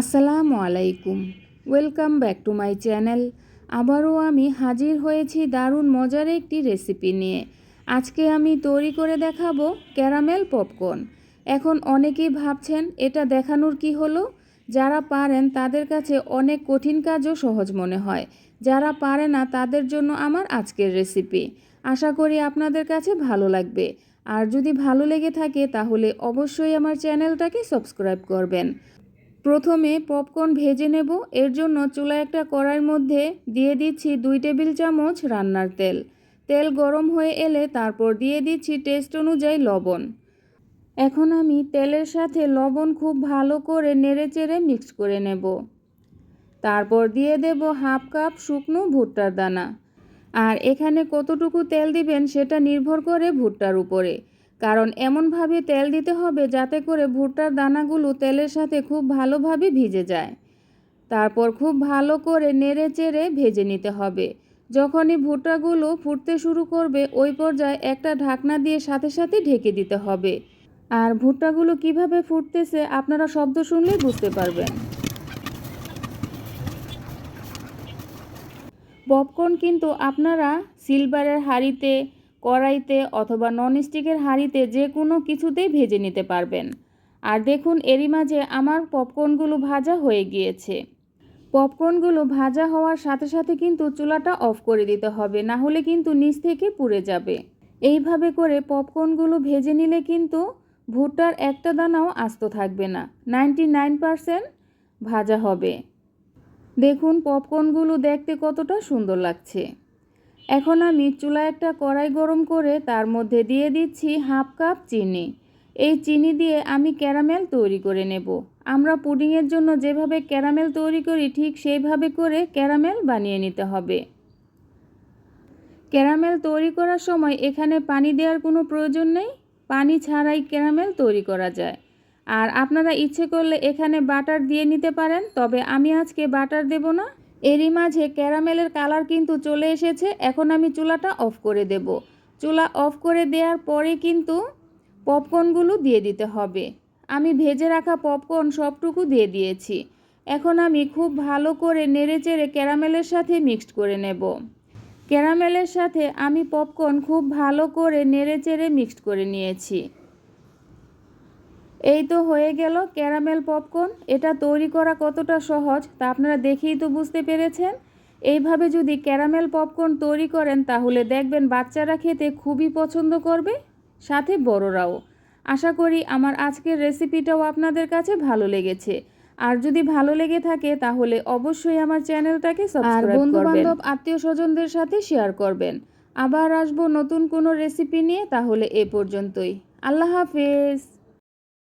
আসসালামু আলাইকুম। Welcome back to my channel আবারও আমি হাজির হয়েছি দারুণ মজার একটি রেসিপি নিয়ে। আজকে আমি তৈরি করে দেখাবো ক্যারামেল পপকর্ন এখন অনেকেই ভাবছেন, এটা দেখানোর কি হলো? যারা পারেন, তাদের কাছে অনেক কঠিন কাজও সহজ মনে হয়। যারা পারে না, তাদের জন্য আমার আজকের রেসিপি আশা করি আপনাদের কাছে ভালো লাগবে। আর যদি ভালো লেগে থাকে, তাহলে অবশ্যই আমার চ্যানেলটাকে সাবস্ক্রাইব করবেন। প্রথমে পপকর্ন ভেজে নেব। এর জন্য চুলা একটা কড়াইয়ের মধ্যে দিয়ে দিচ্ছি দুই টেবিল চামচ রান্নার তেল। তেল গরম হয়ে এলে তারপর দিয়ে দিচ্ছি টেস্ট অনুযায়ী লবণ। এখন আমি তেলের সাথে লবণ খুব ভালো করে নেড়ে চেড়ে মিক্স করে নেব। তারপর দিয়ে দেব হাফ কাপ শুকনো ভুট্টার দানা। আর এখানে কতটুকু তেল দিবেন সেটা নির্ভর করে ভুট্টার উপরে। কারণ এমনভাবে তেল দিতে হবে যাতে করে ভুট্টার দানাগুলো তেলের সাথে খুব ভালোভাবে ভিজে যায়। তারপর খুব ভালো করে নেড়ে চেড়ে ভেজে নিতে হবে। যখনই ভুট্টাগুলো ফুটতে শুরু করবে, ওই পর্যায়ে একটা ঢাকনা দিয়ে সাথে সাথে ঢেকে দিতে হবে। আর ভুট্টাগুলো কীভাবে ফুটতেছে আপনারা শব্দ শুনলেই বুঝতে পারবেন। পপকর্ন কিন্তু আপনারা সিলভারের হাঁড়িতে কড়াইতে অথবা ননস্টিকের হাঁড়িতে যে কোনো কিছুতেই ভেজে নিতে পারবেন। আর দেখুন, এরই মাঝে আমার পপকর্নগুলো ভাজা হয়ে গিয়েছে। পপকর্নগুলো ভাজা হওয়ার সাথে সাথে কিন্তু চুলাটা অফ করে দিতে হবে, না হলে কিন্তু নিচ থেকে পুড়ে যাবে। এইভাবে করে পপকর্নগুলো ভেজে নিলে কিন্তু ভুট্টার একটা দানাও আস্ত থাকবে না নাইনটি নাইন পারসেন্ট ভাজা হবে। দেখুন পপকর্নগুলো দেখতে কতটা সুন্দর লাগছে। এখন আমি চুলায় একটা কড়াই গরম করে তার মধ্যে দিয়ে দিচ্ছি হাফ কাপ চিনি। এই চিনি দিয়ে আমি ক্যারামেল তৈরি করে নেব। আমরা পুডিংয়ের জন্য যেভাবে ক্যারামেল তৈরি করি ঠিক সেইভাবে করে ক্যারামেল বানিয়ে নিতে হবে। ক্যারামেল তৈরি করার সময় এখানে পানি দেওয়ার কোনো প্রয়োজন নেই। পানি ছাড়াই ক্যারামেল তৈরি করা যায়। আর আপনারা ইচ্ছে করলে এখানে বাটার দিয়ে নিতে পারেন, তবে আমি আজকে বাটার দেব না। এরই মাঝে ক্যারামেলের কালার কিন্তু চলে এসেছে। এখন আমি চুলাটা অফ করে দেব। চুলা অফ করে দেওয়ার পরে কিন্তু পপকর্নগুলো দিয়ে দিতে হবে। আমি ভেজে রাখা পপকর্ন সবটুকু দিয়ে দিয়েছি। এখন আমি খুব ভালো করে নেড়ে চেড়ে ক্যারামেলের সাথে মিক্সড করে নেব। ক্যারামেলের সাথে আমি পপকর্ন খুব ভালো করে নেড়ে চেড়ে মিক্সড করে নিয়েছি। এই তো হয়ে গেল ক্যারামেল পপকর্ন। এটা তৈরি করা কতটা সহজ তা আপনারা দেখেই তো বুঝতে পেরেছেন। এইভাবে যদি ক্যারামেল পপকর্ন তৈরি করেন তাহলে দেখবেন বাচ্চারা খেতে খুবই পছন্দ করবে সাথে বড়রাও। আশা করি আমার আজকের রেসিপিটাও আপনাদের কাছে ভালো লেগেছে। আর যদি ভালো লেগে থাকে তাহলে অবশ্যই আমার চ্যানেলটাকে সাবস্ক্রাইব করবেন। বন্ধু বান্ধব আত্মীয় স্বজনদের সাথে শেয়ার করবেন। আবার আসব নতুন কোনো রেসিপি নিয়ে তাহলে এ পর্যন্তই। আল্লাহ হাফেজ।